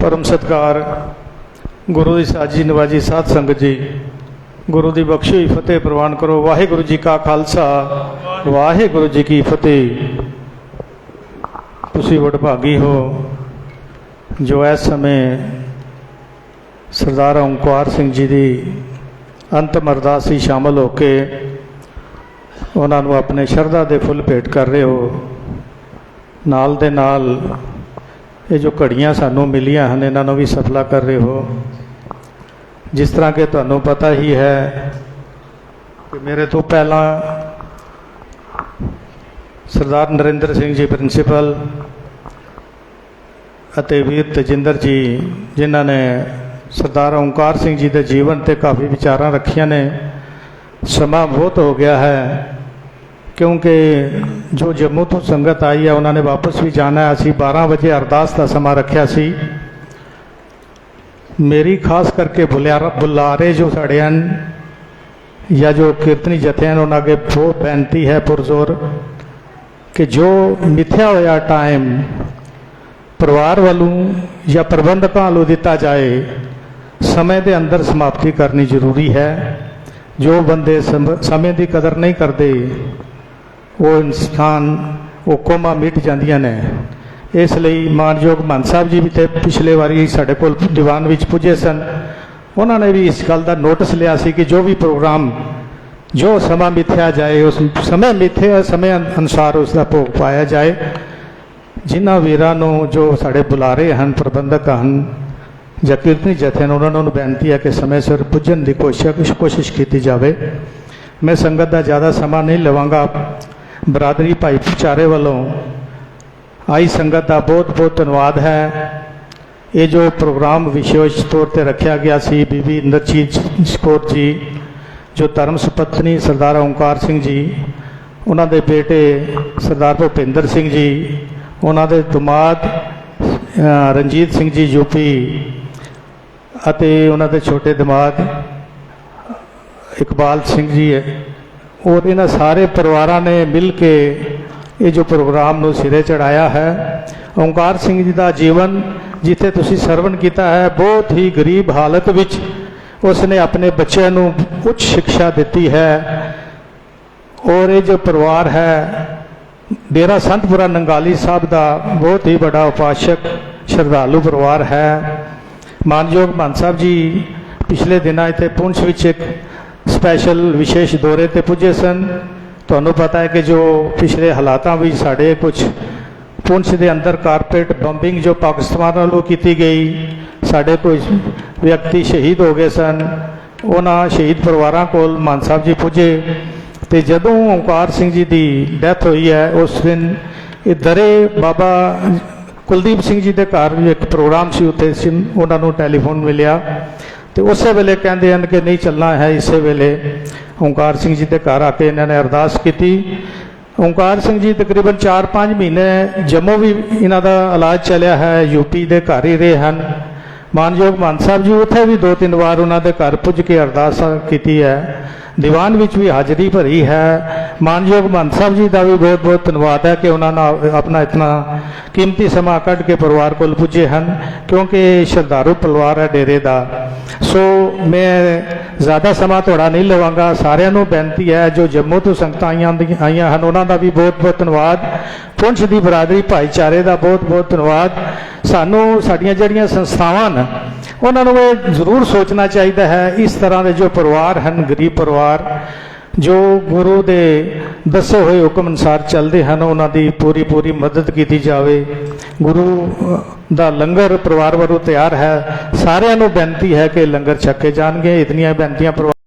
ਪਰਮ ਸਤਕਾਰ, ਗੁਰੂ ਦੀ ਸਾਜੀ ਨਵਾਜੀ ਸਾਧ ਸੰਗਤ ਜੀ, ਗੁਰੂ ਦੀ ਬਖਸ਼ੀ ਹੋਈ ਫਤਿਹ ਪ੍ਰਵਾਨ ਕਰੋ। ਵਾਹਿਗੁਰੂ ਜੀ ਕਾ ਖਾਲਸਾ, ਵਾਹਿਗੁਰੂ ਜੀ ਕੀ ਫਤਿਹ। ਤੁਸੀਂ ਵਡਭਾਗੀ ਹੋ। ਜੋ ਇਸ ਸਮੇਂ ਸਰਦਾਰ ਓਮਕਾਰ ਸਿੰਘ ਜੀ ਦੀ ਅੰਤਮ ਅਰਦਾਸ ਅਰਦਾਸੀ ਸ਼ਾਮਲ ਹੋ ਕੇ ਉਹਨਾਂ ਨੂੰ ਆਪਣੇ ਸ਼ਰਧਾ ਦੇ ਫੁੱਲ ਭੇਟ ਕਰ ਰਹੇ ਹੋ। ਨਾਲ ਦੇ ਨਾਲ ਇਹ ਜੋ ਘੜੀਆਂ ਸਾਨੂੰ ਮਿਲੀਆਂ ਹਨ, ਇਹਨਾਂ ਨੂੰ ਵੀ ਸਫਲਾ ਕਰ ਰਹੇ ਹੋ। ਜਿਸ ਤਰ੍ਹਾਂ ਕਿ ਤੁਹਾਨੂੰ ਪਤਾ ਹੀ ਹੈ ਕਿ ਮੇਰੇ ਤੋਂ ਪਹਿਲਾਂ ਸਰਦਾਰ ਨਰਿੰਦਰ ਸਿੰਘ ਜੀ ਪ੍ਰਿੰਸੀਪਲ ਅਤੇ ਵੀਰ ਤਜਿੰਦਰ ਜੀ, ਜਿਨ੍ਹਾਂ ਨੇ ਸਰਦਾਰ ਓਂਕਾਰ ਸਿੰਘ ਜੀ ਦੇ ਜੀਵਨ ਤੇ ਕਾਫੀ ਵਿਚਾਰਾਂ ਰੱਖੀਆਂ ਨੇ, ਸਮਾਂ ਬਹੁਤ ਹੋ ਗਿਆ ਹੈ। ਕਿਉਂਕਿ ਜੋ ਜੰਮੂ ਤੋਂ ਸੰਗਤ ਆਈ ਹੈ ਉਹਨਾਂ ਨੇ ਵਾਪਸ ਵੀ ਜਾਣਾ ਹੈ। ਅਸੀਂ 12 ਵਜੇ ਅਰਦਾਸ ਦਾ ਸਮਾਂ ਰੱਖਿਆ ਸੀ। ਮੇਰੀ ਖਾਸ ਕਰਕੇ ਬੁਲਾਰਾ ਬੁਲਾਰੇ ਜੋ ਸਾਡੇ ਹਨ ਜਾਂ ਜੋ ਕੀਰਤਨੀ ਜਥੇ ਹਨ, ਉਹਨਾਂ ਅੱਗੇ ਬਹੁਤ ਬੇਨਤੀ ਹੈ, ਪੁਰਜ਼ੋਰ, ਕਿ ਜੋ ਮਿਥਿਆ ਹੋਇਆ ਟਾਈਮ ਪਰਿਵਾਰ ਵੱਲੋਂ ਜਾਂ ਪ੍ਰਬੰਧਕਾਂ ਵੱਲੋਂ ਦਿੱਤਾ ਜਾਏ, ਸਮੇਂ ਦੇ ਅੰਦਰ ਸਮਾਪਤੀ ਕਰਨੀ ਜ਼ਰੂਰੀ ਹੈ। ਜੋ ਬੰਦੇ ਸਮ- ਸਮੇਂ ਦੀ ਕਦਰ ਨਹੀਂ ਕਰਦੇ ਉਹ ਇਨਸਾਨ, ਉਹ ਕੋਮਾ ਮਿਟ ਜਾਂਦੀਆਂ ਨੇ। ਇਸ ਲਈ ਮਾਨਯੋਗ ਮਾਨ ਸਾਹਿਬ ਜੀ ਵੀ ਤੇ ਪਿਛਲੇ ਵਾਰੀ ਸਾਡੇ ਕੋਲ ਦੀਵਾਨ ਵਿੱਚ ਪੁੱਜੇ ਸਨ। ਉਹਨਾਂ ਨੇ ਵੀ ਇਸ ਗੱਲ ਦਾ ਨੋਟਿਸ ਲਿਆ ਸੀ ਕਿ ਜੋ ਵੀ ਪ੍ਰੋਗਰਾਮ, ਜੋ ਸਮਾਂ ਮਿਥਿਆ ਜਾਏ, ਉਸ ਸਮੇਂ ਮਿਥਿਆ ਸਮੇਂ ਅਨੁਸਾਰ ਉਸ ਦਾ ਭੋਗ ਪਾਇਆ ਜਾਏ। ਜਿਨ੍ਹਾਂ ਵੀਰਾਂ ਨੂੰ ਜੋ ਸਾਡੇ ਬੁਲਾਰੇ ਹਨ, ਪ੍ਰਬੰਧਕ ਹਨ ਜਾਂ ਕੀਰਤਨੀ ਜਥੇ ਹਨ ਉਹਨਾਂ ਨੂੰ ਬੇਨਤੀ ਹੈ ਕਿ ਸਮੇਂ ਸਿਰ ਪੁੱਜਣ ਦੀ ਕੋਸ਼ਿਸ਼ ਕੋਸ਼ਿਸ਼ ਕੀਤੀ ਜਾਵੇ। ਮੈਂ ਸੰਗਤ ਦਾ ਜ਼ਿਆਦਾ ਸਮਾਂ ਨਹੀਂ ਲਵਾਂਗਾ। ਬਰਾਦਰੀ ਭਾਈਚਾਰੇ ਵੱਲੋਂ ਆਈ ਸੰਗਤ ਦਾ ਬਹੁਤ ਬਹੁਤ ਧੰਨਵਾਦ ਹੈ। ਇਹ ਜੋ ਪ੍ਰੋਗਰਾਮ ਵਿਸ਼ੇਸ਼ ਤੌਰ ਤੇ ਰੱਖਿਆ ਗਿਆ ਸੀ, ਬੀਬੀ ਇੰਦਰਜੀਤ ਕੌਰ ਜੀ, ਜੋ ਧਰਮ ਸੁਪਤਨੀ ਸਰਦਾਰ ਓਂਕਾਰ ਸਿੰਘ ਜੀ, ਉਹਨਾਂ ਦੇ ਬੇਟੇ ਸਰਦਾਰ ਭੁਪਿੰਦਰ ਸਿੰਘ ਜੀ, ਉਹਨਾਂ ਦੇ ਦਮਾਦ ਰਣਜੀਤ ਸਿੰਘ ਜੀ ਯੂਪੀ ਅਤੇ ਉਹਨਾਂ ਦੇ ਛੋਟੇ ਦਿਮਾਗ ਇਕਬਾਲ ਸਿੰਘ ਜੀ ਹੈ। ਔਰ ਇਹਨਾਂ ਸਾਰੇ ਪਰਿਵਾਰਾਂ ਨੇ ਮਿਲ ਕੇ ਇਹ ਜੋ ਪ੍ਰੋਗਰਾਮ ਨੂੰ ਸਿਰੇ ਚੜਾਇਆ ਹੈ। ਓਂਕਾਰ ਸਿੰਘ ਜੀ ਦਾ ਜੀਵਨ ਜਿੱਥੇ ਤੁਸੀਂ ਸਰਵਣ ਕੀਤਾ ਹੈ, ਬਹੁਤ ਹੀ ਗਰੀਬ ਹਾਲਤ ਵਿੱਚ ਉਸ ਨੇ ਆਪਣੇ ਬੱਚਿਆਂ ਨੂੰ ਉੱਚ ਸਿੱਖਿਆ ਦਿੱਤੀ ਹੈ। ਔਰ ਇਹ ਜੋ ਪਰਿਵਾਰ ਹੈ, ਡੇਰਾ ਸੰਤਪੁਰਾ ਨੰਗਾਲੀ ਸਾਹਿਬ ਦਾ ਬਹੁਤ ਹੀ ਵੱਡਾ ਉਪਾਸ਼ਕ ਸ਼ਰਧਾਲੂ ਪਰਿਵਾਰ ਹੈ। ਮਾਨਯੋਗ ਮਾਨ ਸਾਹਿਬ ਜੀ, ਪਿਛਲੇ ਦਿਨਾਂ ਇੱਥੇ ਪੁੰਛ ਵਿੱਚ ਇੱਕ ਸਪੈਸ਼ਲ ਵਿਸ਼ੇਸ਼ ਦੌਰੇ ਤੇ ਪੁੱਜੇ ਸਨ। ਤੁਹਾਨੂੰ ਪਤਾ ਹੈ ਕਿ ਜੋ ਪਿਛਲੇ ਹਾਲਾਤਾਂ ਵਿੱਚ ਸਾਡੇ ਕੁਝ ਪੁੰਛ ਦੇ ਅੰਦਰ ਕਾਰਪੋਰੇਟ ਬੰਬਿੰਗ ਜੋ ਪਾਕਿਸਤਾਨ ਵੱਲੋਂ ਕੀਤੀ ਗਈ, ਸਾਡੇ ਕੁਝ ਵਿਅਕਤੀ ਸ਼ਹੀਦ ਹੋ ਗਏ ਸਨ। ਉਹਨਾਂ ਸ਼ਹੀਦ ਪਰਿਵਾਰਾਂ ਕੋਲ ਮਾਨ ਸਾਹਿਬ ਜੀ ਪੁੱਜੇ ਤੇ ਜਦੋਂ ਓਂਕਾਰ ਸਿੰਘ ਜੀ ਦੀ ਡੈਥ ਹੋਈ ਹੈ, ਉਸ ਦਿਨ ਇਹ ਦਰੇ ਬਾਬਾ ਕੁਲਦੀਪ ਸਿੰਘ ਜੀ ਦੇ ਘਰ ਵੀ ਇੱਕ ਪ੍ਰੋਗਰਾਮ ਸੀ, ਉੱਥੇ ਉਹਨਾਂ ਨੂੰ ਟੈਲੀਫੋਨ ਮਿਲਿਆ। ਤੇ ਉਸੇ ਵੇਲੇ ਕਹਿੰਦੇ ਹਨ ਕਿ ਨਹੀਂ ਚੱਲਣਾ ਹੈ, ਇਸੇ ਵੇਲੇ ਓਂਕਾਰ ਸਿੰਘ ਜੀ ਦੇ ਘਰ ਆ ਕੇ ਇਹਨਾਂ ਨੇ ਅਰਦਾਸ ਕੀਤੀ। ਓਂਕਾਰ ਸਿੰਘ ਜੀ ਤਕਰੀਬਨ 4-5 ਮਹੀਨੇ ਜੰਮੂ ਵੀ ਇਹਨਾਂ ਦਾ ਇਲਾਜ ਚੱਲਿਆ ਹੈ ਯੂਪੀ ਦੇ ਘਰ ਹੀ ਰਹੇ ਹਨ। ਮਾਨਯੋਗ ਮਾਨ ਸਾਹਿਬ ਜੀ, ਉੱਥੇ ਵੀ ਦੋ ਤਿੰਨ ਵਾਰ ਉਹਨਾਂ ਦੇ ਘਰ ਪੁੱਜ ਕੇ ਅਰਦਾਸ ਕੀਤੀ ਹੈ। ਦੀਵਾਨ ਵਿੱਚ ਵੀ ਹਾਜ਼ਰੀ ਭਰੀ ਹੈ। ਮਾਨਯੋਗ ਮਾਨ ਸਾਹਿਬ ਜੀ ਦਾ ਵੀ ਬਹੁਤ ਬਹੁਤ ਧੰਨਵਾਦ ਹੈ ਕਿ ਉਹਨਾਂ ਨੇ ਆਪਣਾ ਇਤਨਾ ਕੀਮਤੀ ਸਮਾਂ ਕੱਢ ਕੇ ਪਰਿਵਾਰ ਕੋਲ ਪੁੱਜੇ ਹਨ, ਕਿਉਂਕਿ ਇਹ ਸ਼ਰਧਾਲੂ ਪਰਿਵਾਰ ਹੈ ਡੇਰੇ ਦਾ। ਸੋ ਮੈਂ ਜ਼ਿਆਦਾ ਸਮਾਂ ਤੁਹਾਡਾ ਨਹੀਂ ਲਵਾਂਗਾ। ਸਾਰਿਆਂ ਨੂੰ ਬੇਨਤੀ ਹੈ, ਜੋ ਜੰਮੂ ਤੋਂ ਸੰਗਤਾਂ ਆਈਆਂ ਆਈਆਂ ਹਨ, ਉਹਨਾਂ ਦਾ ਵੀ ਬਹੁਤ ਬਹੁਤ ਧੰਨਵਾਦ। ਪੁੰਛ ਦੀ ਬਰਾਦਰੀ ਭਾਈਚਾਰੇ ਦਾ ਬਹੁਤ ਬਹੁਤ ਧੰਨਵਾਦ। ਸਾਨੂੰ ਸਾਡੀਆਂ ਜਿਹੜੀਆਂ ਸੰਸਥਾਵਾਂ ਨੇ ਉਹਨਾਂ ਨੂੰ ਇਹ ਜ਼ਰੂਰ ਸੋਚਣਾ ਚਾਹੀਦਾ ਹੈ, ਇਸ ਤਰ੍ਹਾਂ ਦੇ ਜੋ ਪਰਿਵਾਰ ਹਨ, ਗਰੀਬ ਪਰਿਵਾਰ, ਜੋ ਗੁਰੂ ਦੇ ਦੱਸੇ ਹੋਏ ਹੁਕਮ ਅਨੁਸਾਰ ਚੱਲਦੇ ਹਨ, ਉਹਨਾਂ ਦੀ ਪੂਰੀ ਪੂਰੀ ਮਦਦ ਕੀਤੀ ਜਾਵੇ। ਗੁਰੂ ਦਾ ਲੰਗਰ ਪਰਿਵਾਰ ਵੱਲੋਂ ਤਿਆਰ ਹੈ। ਸਾਰਿਆਂ ਨੂੰ ਬੇਨਤੀ ਹੈ ਕਿ ਲੰਗਰ ਛਕੇ ਜਾਣਗੇ। ਇਤਨੀਆਂ ਬੇਨਤੀਆਂ ਪਰਿਵਾਰ